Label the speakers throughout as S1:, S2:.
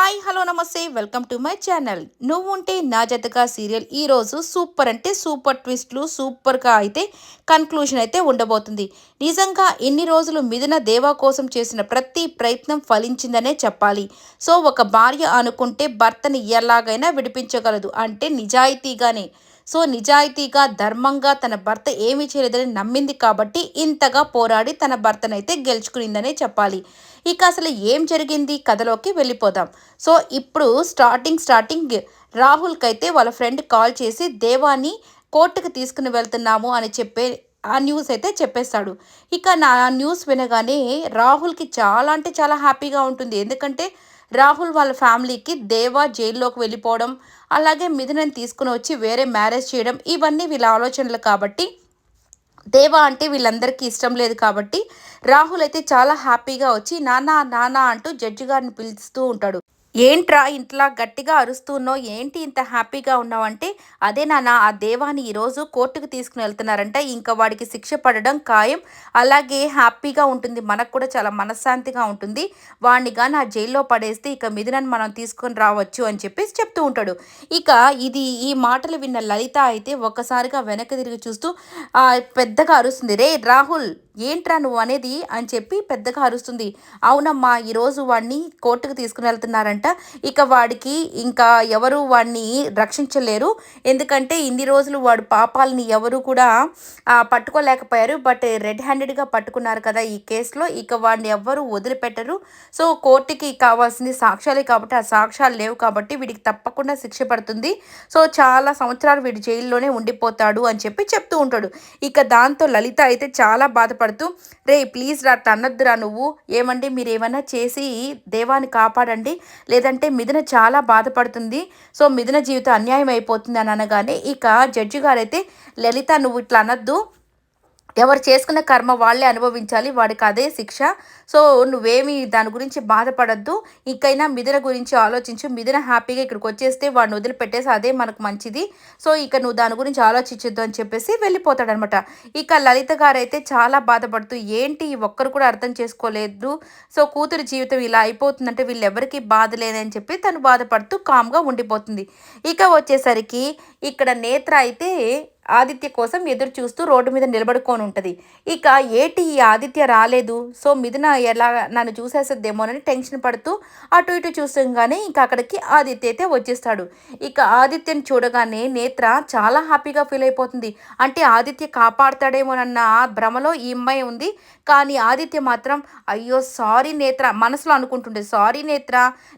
S1: Hi hello నమస్తే. Welcome to my channel. నువ్వుంటే నా జతగా సీరియల్ ఈరోజు సూపర్ అంటే సూపర్ ట్విస్ట్లు సూపర్గా అయితే కన్క్లూషన్ అయితే ఉండబోతుంది. నిజంగా ఎన్ని రోజులు మిథున దేవా కోసం చేసిన ప్రతి ప్రయత్నం ఫలించిందనే చెప్పాలి. సో ఒక భార్య అనుకుంటే భర్తని ఎలాగైనా విడిపించగలదు. అంటే నిజాయితీగానే. సో నిజాయితీగా ధర్మంగా తన భర్త ఏమీ చేయలేదని నమ్మింది కాబట్టి ఇంతగా పోరాడి తన భర్తనైతే గెలుచుకునిందనే చెప్పాలి. ఇక అసలు ఏం జరిగింది? కథలోకి వెళ్ళిపోదాం. సో ఇప్పుడు స్టార్టింగ్ స్టార్టింగ్ రాహుల్కి అయితే వాళ్ళ ఫ్రెండ్ కాల్ చేసి దేవాన్ని కోర్టుకు తీసుకుని వెళ్తున్నాము అని చెప్పే ఆ న్యూస్ అయితే చెప్పేస్తాడు. ఇక నా న్యూస్ వినగానే రాహుల్కి చాలా అంటే చాలా హ్యాపీగా ఉంటుంది. ఎందుకంటే రాహుల్ వాళ్ళ ఫ్యామిలీకి దేవా జైల్లోకి వెళ్ళిపోవడం అలాగే మిథునని తీసుకుని వచ్చి వేరే మ్యారేజ్ చేయడం ఇవన్నీ వీళ్ళ ఆలోచనలు కాబట్టి దేవా అంటే వీళ్ళందరికీ ఇష్టం లేదు కాబట్టి రాహుల్ అయితే చాలా హ్యాపీగా వచ్చి నానా నానా అంటూ జడ్జి గారిని పిలుస్తూ ఉంటాడు. ఏంట్రా ఇంట్లో గట్టిగా అరుస్తున్నావు ఏంటి ఇంత హ్యాపీగా ఉన్నావంటే అదే నాన్న ఆ దేవాన్ని ఈరోజు కోర్టుకు తీసుకుని వెళ్తున్నారంటే. ఇంకా వాడికి శిక్ష పడడం ఖాయం. అలాగే హ్యాపీగా ఉంటుంది. మనకు కూడా చాలా మనశ్శాంతిగా ఉంటుంది. వాడిని కానీ ఆ జైల్లో పడేస్తే ఇక మిథునని మనం తీసుకొని రావచ్చు అని చెప్పేసి చెప్తూ ఉంటాడు. ఇక ఇది ఈ మాటలు విన్న లలిత అయితే ఒక్కసారిగా వెనక్కి తిరిగి చూస్తూ పెద్దగా అరుస్తుంది. రే రాహుల్ ఏంట్రా నువ్వు అనేది అని చెప్పి పెద్దగా అరుస్తుంది. అవునమ్మా ఈరోజు వాడిని కోర్టుకు తీసుకుని వెళ్తున్నారంట. ఇక వాడికి ఇంకా ఎవరు వాడిని రక్షించలేరు. ఎందుకంటే ఇన్ని రోజులు వాడు పాపాలని ఎవరు కూడా పట్టుకోలేకపోయారు. బట్ రెడ్ హ్యాండెడ్గా పట్టుకున్నారు కదా ఈ కేసులో. ఇక వాడిని ఎవ్వరూ వదిలిపెట్టరు. సో కోర్టుకి కావాల్సింది సాక్ష్యాలే కాబట్టి ఆ సాక్ష్యాలు లేవు కాబట్టి వీడికి తప్పకుండా శిక్ష పడుతుంది. సో చాలా సంవత్సరాలు వీడు జైల్లోనే ఉండిపోతాడు అని చెప్పి చెప్తూ ఉంటాడు. ఇక దాంతో లలిత అయితే చాలా బాధపడుతుంది. బాధపడుతూ రే ప్లీజ్ రా అన్నద్దురా నువ్వు. ఏమండి? మీరు ఏమైనా చేసి దేవాన్ని కాపాడండి. లేదంటే మిథున చాలా బాధపడుతుంది. సో మిథున జీవితం అన్యాయం అయిపోతుంది అని అనగానే ఇక జడ్జి గారైతే లలిత నువ్వు ఇట్లా అనద్దు. ఎవరు చేసుకున్న కర్మ వాళ్ళే అనుభవించాలి వాడికి అదే శిక్ష. సో నువ్వేమి దాని గురించి బాధపడద్దు. ఇంకైనా మిథున గురించి ఆలోచించు. మిథున హ్యాపీగా ఇక్కడికి వచ్చేస్తే వాడిని వదిలిపెట్టేసి అదే మనకు మంచిది. సో ఇక నువ్వు దాని గురించి ఆలోచించొద్దు అని చెప్పేసి వెళ్ళిపోతాడనమాట. ఇక లలిత గారు అయితే చాలా బాధపడుతూ ఏంటి ఒక్కరు కూడా అర్థం చేసుకోలేదు? సో కూతురు జీవితం ఇలా అయిపోతుందంటే వీళ్ళెవరికి బాధ లేదని చెప్పి తను బాధపడుతూ కామ్గా ఉండిపోతుంది. ఇక వచ్చేసరికి ఇక్కడ నేత్ర అయితే ఆదిత్య కోసం ఎదురు చూస్తూ రోడ్డు మీద నిలబడుకొని ఉంటుంది. ఇక ఏటి ఈ ఆదిత్య రాలేదు? సో మిథున ఎలా నన్ను చూసేస్తుందేమోనని టెన్షన్ పడుతూ అటు ఇటు చూసంగానే ఇంకా అక్కడికి ఆదిత్య అయితే వచ్చేస్తాడు. ఇక ఆదిత్యను చూడగానే నేత్ర చాలా హ్యాపీగా ఫీల్ అయిపోతుంది. అంటే ఆదిత్య కాపాడతాడేమోనన్న భ్రమలో ఈ అమ్మాయి ఉంది. కానీ ఆదిత్య మాత్రం అయ్యో సారీ నేత్ర మనసులో అనుకుంటుండే. సారీ నేత్ర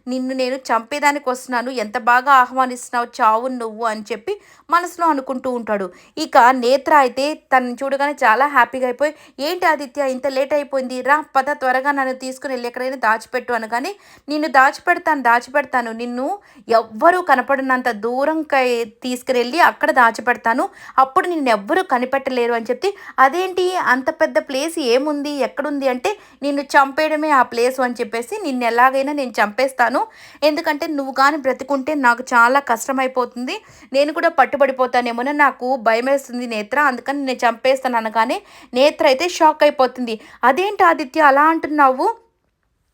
S1: నిన్ను నేను చంపేదానికి వస్తున్నాను ఎంత బాగా ఆహ్వానిస్తున్నావు చావు నువ్వు అని చెప్పి మనసులో అనుకుంటూ ఉంటాడు. ఇక నేత్ర అయితే తనని చూడగానే చాలా హ్యాపీగా అయిపోయి ఏంటి ఆదిత్య ఇంత లేట్ అయిపోయింది రా పద త్వరగా నన్ను తీసుకుని వెళ్ళి ఎక్కడైనా దాచిపెట్టు అనగానే నిన్ను దాచిపెడతాను దాచిపెడతాను నిన్ను ఎవ్వరూ కనపడినంత దూరంకై తీసుకుని అక్కడ దాచిపెడతాను అప్పుడు నిన్ను ఎవ్వరూ కనిపెట్టలేరు అని చెప్పి అదేంటి అంత పెద్ద ప్లేస్ ఏముంది ఎక్కడుంది అంటే నిన్ను చంపేయడమే ఆ ప్లేస్ అని చెప్పేసి నిన్ను ఎలాగైనా నేను చంపేస్తాను ఎందుకంటే నువ్వు కానీ బ్రతుకుంటే నాకు చాలా కష్టమైపోతుంది నేను కూడా పట్టుబడిపోతానేమో నాకు భయమేస్తుంది నేత్ర. అందుకని నేను చంపేస్తాను అనగానే నేత్ర అయితే షాక్ అయిపోతుంది. అదేంటి ఆదిత్య అలా అంటున్నావు?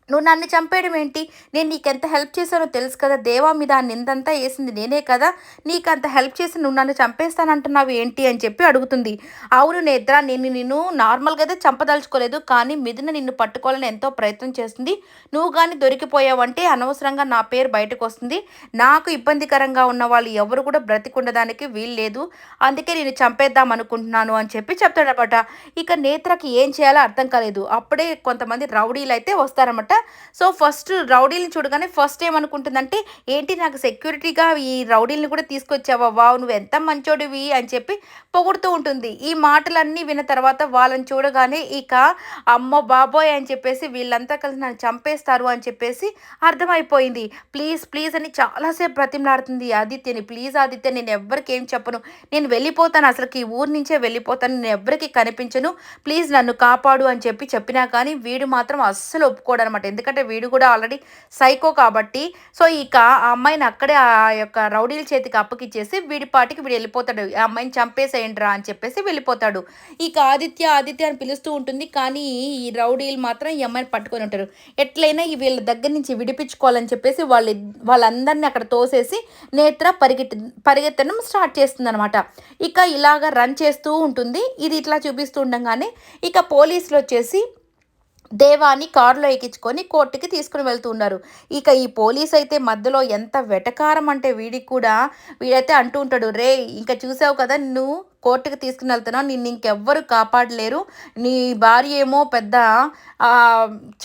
S1: నువ్వు నన్ను చంపేయడం ఏంటి? నేను నీకు ఎంత హెల్ప్ చేశానో తెలుసు కదా. దేవా మీద ఆ నిందంతా వేసింది నేనే కదా. నీకు అంత హెల్ప్ చేసి నువ్వు నన్ను చంపేస్తానంటున్నావు ఏంటి అని చెప్పి అడుగుతుంది. అవును నేత్ర నేను నిన్ను నార్మల్గా అయితే చంపదలుచుకోలేదు కానీ మిథున నిన్ను పట్టుకోవాలని ఎంతో ప్రయత్నం చేస్తుంది. నువ్వు కానీ దొరికిపోయావంటే అనవసరంగా నా పేరు బయటకు వస్తుంది. నాకు ఇబ్బందికరంగా ఉన్న వాళ్ళు ఎవరు కూడా బ్రతికుండడానికి వీల్లేదు అందుకే నేను చంపేద్దాం అనుకుంటున్నాను అని చెప్పి చెప్తాడనమాట ఇక నేత్రకి ఏం చేయాలో అర్థం కాలేదు. అప్పుడే కొంతమంది రౌడీలు అయితే వస్తారన్నమాట. సో ఫస్ట్ రౌడీలను చూడగానే ఫస్ట్ ఏమనుకుంటుందంటే ఏంటి నాకు సెక్యూరిటీగా ఈ రౌడీలను కూడా తీసుకొచ్చావా? వావ్ నువ్వు ఎంత మంచోడివి అని చెప్పి పొగుడుతూ ఉంటుంది. ఈ మాటలన్నీ విన్న తర్వాత వాళ్ళని చూడగానే ఇక అమ్మ బాబోయ్ అని చెప్పేసి వీళ్ళంతా కలిసి నన్ను చంపేస్తారు అని చెప్పేసి అర్థమైపోయింది. ప్లీజ్ ప్లీజ్ అని చాలాసేపు ప్రతిమలాడుతుంది ఆదిత్యని. ప్లీజ్ ఆదిత్య నేను ఎవ్వరికి ఏం చెప్పను. నేను వెళ్ళిపోతాను. అసలుకి ఈ ఊరి నుంచే వెళ్ళిపోతాను. నేను ఎవ్వరికి కనిపించను. ప్లీజ్ నన్ను కాపాడు అని చెప్పి చెప్పినా కానీ వీడు మాత్రం అస్సలు ఒప్పుకోడనమాట. ఎందుకంటే వీడు కూడా ఆల్రెడీ సైకో కాబట్టి సో ఇక ఆ అమ్మాయిని అక్కడే ఆ యొక్క రౌడీల చేతికి అప్పకిచ్చేసి వీడి పాటికి వీడు వెళ్ళిపోతాడు. ఆ అమ్మాయిని చంపేసేయండి రా అని చెప్పేసి వెళ్ళిపోతాడు. ఇక ఆదిత్య ఆదిత్య అని పిలుస్తూ ఉంటుంది. కానీ ఈ రౌడీలు మాత్రం ఈ అమ్మాయిని పట్టుకొని ఉంటారు. ఎట్లయినా వీళ్ళ దగ్గర నుంచి విడిపించుకోవాలని చెప్పేసి వాళ్ళు వాళ్ళందరినీ అక్కడ తోసేసి నేత్ర పరిగెట్ పరిగెత్తడం స్టార్ట్ చేస్తుంది అనమాట ఇక ఇలాగ రన్ చేస్తూ ఉంటుంది. ఇది ఇట్లా చూపిస్తూ ఉండగానే ఇక పోలీసులు వచ్చేసి దేవాన్ని కారులో ఎక్కించుకొని కోర్టుకి తీసుకుని వెళ్తున్నారు. ఇక ఈ పోలీస్ అయితే మధ్యలో ఎంత వెటకారం అంటే వీడికి కూడా వీడైతే అంటూ ఉంటాడు రే ఇంకా చూసావు కదా నువ్వు కోర్టుకి తీసుకుని వెళ్తున్నావు నిన్ను ఇంకెవ్వరు కాపాడలేరు. నీ భార్య ఏమో పెద్ద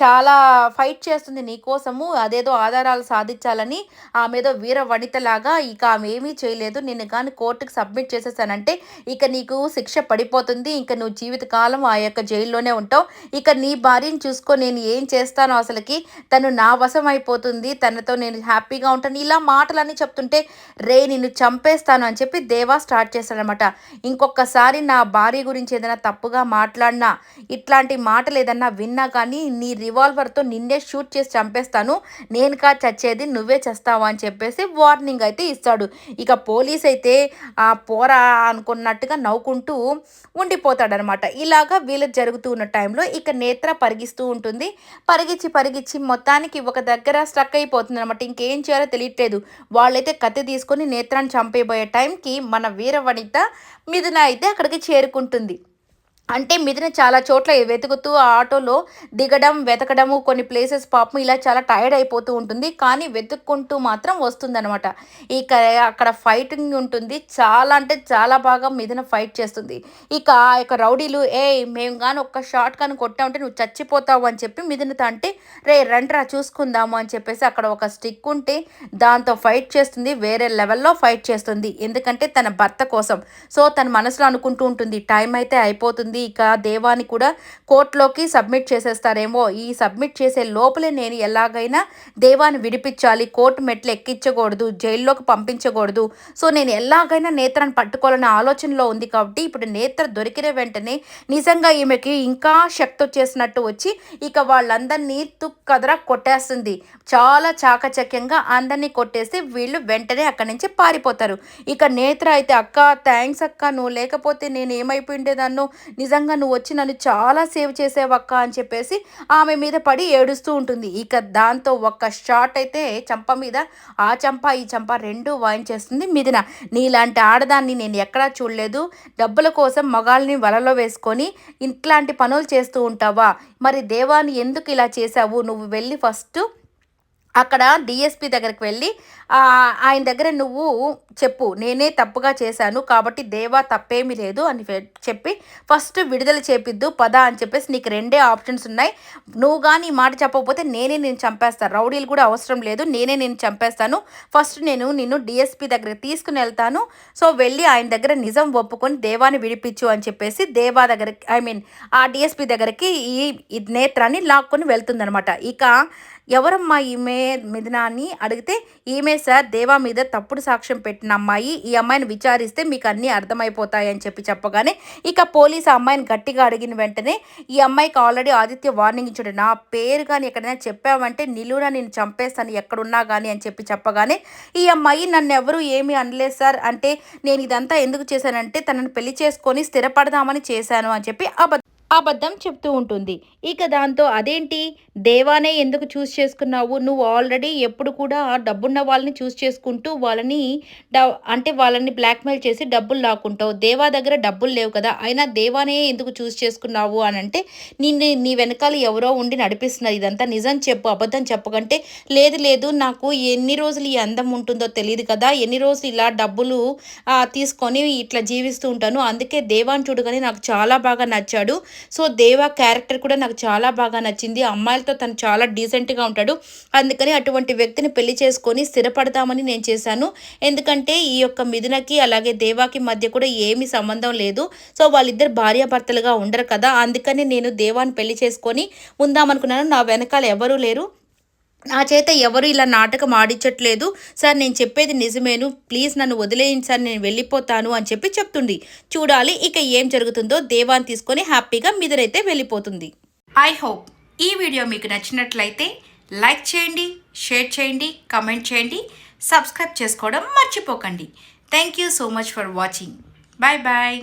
S1: చాలా ఫైట్ చేస్తుంది నీ కోసము అదేదో ఆధారాలు సాధించాలని ఆమె ఏదో వీర వనితలాగా ఇక ఆమె ఏమీ చేయలేదు. నిన్ను కానీ కోర్టుకి సబ్మిట్ చేసేసానంటే ఇక నీకు శిక్ష పడిపోతుంది. ఇక నువ్వు జీవితకాలం ఆ యొక్క జైల్లోనే ఉంటావు. ఇక నీ భార్యను చూసుకో నేను ఏం చేస్తానో అసలుకి. తను నా వశం అయిపోతుంది. తనతో నేను హ్యాపీగా ఉంటాను. ఇలా మాటలన్నీ చెప్తుంటే రే నిన్ను చంపేస్తాను అని చెప్పి దేవా స్టార్ట్ చేస్తాడనమాట ఇంకొకసారి నా భార్య గురించి ఏదైనా తప్పుగా మాట్లాడినా ఇట్లాంటి మాటలు ఏదన్నా విన్నా కానీ నీ రివాల్వర్తో నిన్నే షూట్ చేసి చంపేస్తాను. నేను కా చచ్చేది నువ్వే చేస్తావా అని చెప్పేసి వార్నింగ్ అయితే ఇస్తాడు. ఇక పోలీస్ అయితే ఆ పోరా అనుకున్నట్టుగా నవ్వుకుంటూ ఉండిపోతాడనమాట. ఇలాగా వీళ్ళు జరుగుతూ ఉన్న టైంలో ఇక నేత్ర పరిగిస్తూ ఉంటుంది. పరిగించి పరిగించి మొత్తానికి ఒక దగ్గర స్ట్రక్ అయిపోతుంది అనమాట ఇంకేం చేయాలో తెలియట్లేదు. వాళ్ళైతే కత్తి తీసుకొని నేత్రాన్ని చంపేయబోయే టైంకి మన వీరవనిత మిథున అయితే అక్కడికి చేరుకుంటుంది. అంటే మిథున చాలా చోట్ల వెతుకుతూ ఆ ఆటోలో దిగడం వెతకడము కొన్ని ప్లేసెస్ పాపం ఇలా చాలా టైర్డ్ అయిపోతూ ఉంటుంది. కానీ వెతుక్కుంటూ మాత్రం వస్తుందనమాట ఇక అక్కడ ఫైటింగ్ ఉంటుంది. చాలా అంటే చాలా బాగా మిథున ఫైట్ చేస్తుంది. ఇక ఆ యొక్క రౌడీలు ఏ మేము కానీ ఒక్క షార్ట్ కానీ కొట్టామంటే నువ్వు చచ్చిపోతావు అని చెప్పి మిథునతో అంటే రే రండ్రా చూసుకుందాము అని చెప్పేసి అక్కడ ఒక స్టిక్ ఉంటే దాంతో ఫైట్ చేస్తుంది. వేరే లెవెల్లో ఫైట్ చేస్తుంది. ఎందుకంటే తన భర్త కోసం. సో తన మనసులో అనుకుంటూ ఉంటుంది టైం అయితే అయిపోతుంది ఉంది. ఇక దేవాని కూడా కోర్టులోకి సబ్మిట్ చేసేస్తారేమో. ఈ సబ్మిట్ చేసే లోపలే నేను ఎలాగైనా దేవాన్ని విడిపించాలి. కోర్టు మెట్లు ఎక్కించకూడదు జైల్లోకి పంపించకూడదు. సో నేను ఎలాగైనా నేత్రను పట్టుకోవాలనే ఆలోచనలో ఉంది కాబట్టి ఇప్పుడు నేత్ర దొరికిన వెంటనే నిజంగా ఈమెకి ఇంకా శక్తి వచ్చేసినట్టు వచ్చి ఇక వాళ్ళందరినీ తుక్కదరా కొట్టేస్తుంది. చాలా చాకచక్యంగా అందరినీ కొట్టేసి వీళ్ళు వెంటనే అక్కడి నుంచి పారిపోతారు. ఇక నేత్ర అయితే అక్క థ్యాంక్స్ అక్క నువ్వు లేకపోతే నేను ఏమైపోయిండేదాన్ను నిజంగా నువ్వు వచ్చి నన్ను చాలా సేవ్ చేసేవక్క అని చెప్పేసి ఆమె మీద పడి ఏడుస్తూ ఉంటుంది. ఇక దాంతో ఒక్క షాట్ అయితే చంప మీద ఆ చంప ఈ చంప రెండు వాయించేస్తుంది మిదిన నీలాంటి ఆడదాన్ని నేను ఎక్కడా చూడలేదు. డబ్బుల కోసం మగాళ్ళని వలలో వేసుకొని ఇట్లాంటి పనులు చేస్తూ ఉంటావా? మరి దేవాన్ని ఎందుకు ఇలా చేశావు? నువ్వు వెళ్ళి ఫస్ట్ అక్కడ డిఎస్పి దగ్గరికి వెళ్ళి ఆయన దగ్గర నువ్వు చెప్పు నేనే తప్పుగా చేశాను కాబట్టి దేవా తప్పేమీ లేదు అని చెప్పి ఫస్ట్ విడుదల చేపిద్దు పద అని చెప్పేసి నీకు రెండే ఆప్షన్స్ ఉన్నాయి. నువ్వు కానీ మాట చెప్పకపోతే నేనే నేను చంపేస్తాను రౌడీలు కూడా అవసరం లేదు నేనే నేను చంపేస్తాను. ఫస్ట్ నేను నిన్ను డిఎస్పి దగ్గర తీసుకుని వెళ్తాను. సో వెళ్ళి ఆయన దగ్గర నిజం ఒప్పుకొని దేవాని విడిపించు అని చెప్పేసి దేవా దగ్గరికి ఐ మీన్ ఆ డిఎస్పి దగ్గరికి ఈ నేత్రాన్ని లాక్కొని వెళ్తుందనమాట ఇక ఎవరమ్మా ఈమె మిథున అని అడిగితే ఈమె సార్ దేవా మీద తప్పుడు సాక్ష్యం పెట్టిన అమ్మాయి ఈ అమ్మాయిని విచారిస్తే మీకు అన్నీ అర్థమైపోతాయని చెప్పి చెప్పగానే ఇక పోలీసు అమ్మాయిని గట్టిగా అడిగిన వెంటనే ఈ అమ్మాయికి ఆల్రెడీ ఆదిత్య వార్నింగ్ ఇచ్చాడు. నా పేరు కానీ ఎక్కడైనా చెప్పావంటే నిలువున నేను చంపేస్తాను ఎక్కడున్నా కానీ అని చెప్పి చెప్పగానే ఈ అమ్మాయి నన్ను ఎవరు ఏమీ అనలేదు సార్. అంటే నేను ఇదంతా ఎందుకు చేశానంటే తనను పెళ్ళి చేసుకొని స్థిరపడదామని చేశాను అని చెప్పి అబద్ధం అబద్ధం చెప్తూ ఉంటుంది. ఇక దాంతో అదేంటి? దేవానే ఎందుకు చూస్ చేసుకున్నావు? నువ్వు ఆల్రెడీ ఎప్పుడు కూడా డబ్బున్న వాళ్ళని చూస్ చేసుకుంటూ వాళ్ళని అంటే వాళ్ళని బ్లాక్మెయిల్ చేసి డబ్బులు లాక్కుంటావు. దేవా దగ్గర డబ్బులు లేవు కదా. అయినా దేవానే ఎందుకు చూస్ చేసుకున్నావు అని అంటే నిన్ను నీ వెనకాల ఎవరో ఉండి నడిపిస్తున్నారు. ఇదంతా నిజం చెప్పు అబద్ధం చెప్పకంటే లేదు లేదు నాకు ఎన్ని రోజులు ఈ అందం ఉంటుందో తెలియదు కదా. ఎన్ని రోజులు ఇలా డబ్బులు తీసుకొని ఇట్లా జీవిస్తూ ఉంటాను. అందుకే దేవాన్ చూడగానే నాకు చాలా బాగా నచ్చాడు. సో దేవా క్యారెక్టర్ కూడా నాకు చాలా బాగా నచ్చింది. అమ్మాయిలతో తను చాలా డీసెంట్గా ఉంటాడు. అందుకని అటువంటి వ్యక్తిని పెళ్ళి చేసుకొని స్థిరపడతామని నేను చేశాను. ఎందుకంటే ఈ యొక్క మిథునకి అలాగే దేవాకి మధ్య కూడా ఏమీ సంబంధం లేదు. సో వాళ్ళిద్దరు భార్యాభర్తలుగా ఉండరు కదా. అందుకని నేను దేవాన్ని పెళ్ళి చేసుకొని ఉందామనుకున్నాను. నా వెనకాల ఎవరూ లేరు. నా చేత ఎవరు ఇలా నాటకం ఆడించట్లేదు. సార్ నేను చెప్పేది నిజమేను. ప్లీజ్ నన్ను వదిలేయండి సార్ నేను వెళ్ళిపోతాను అని చెప్పి చెప్తుంది. చూడాలి ఇక ఏం జరుగుతుందో. దేవాన్ని తీసుకొని హ్యాపీగా మీదరైతే వెళ్ళిపోతుంది. ఐ హోప్ ఈ వీడియో మీకు నచ్చినట్లయితే లైక్ చేయండి షేర్ చేయండి కమెంట్ చేయండి సబ్స్క్రైబ్ చేసుకోవడం మర్చిపోకండి. Thank you so much for watching. Bye bye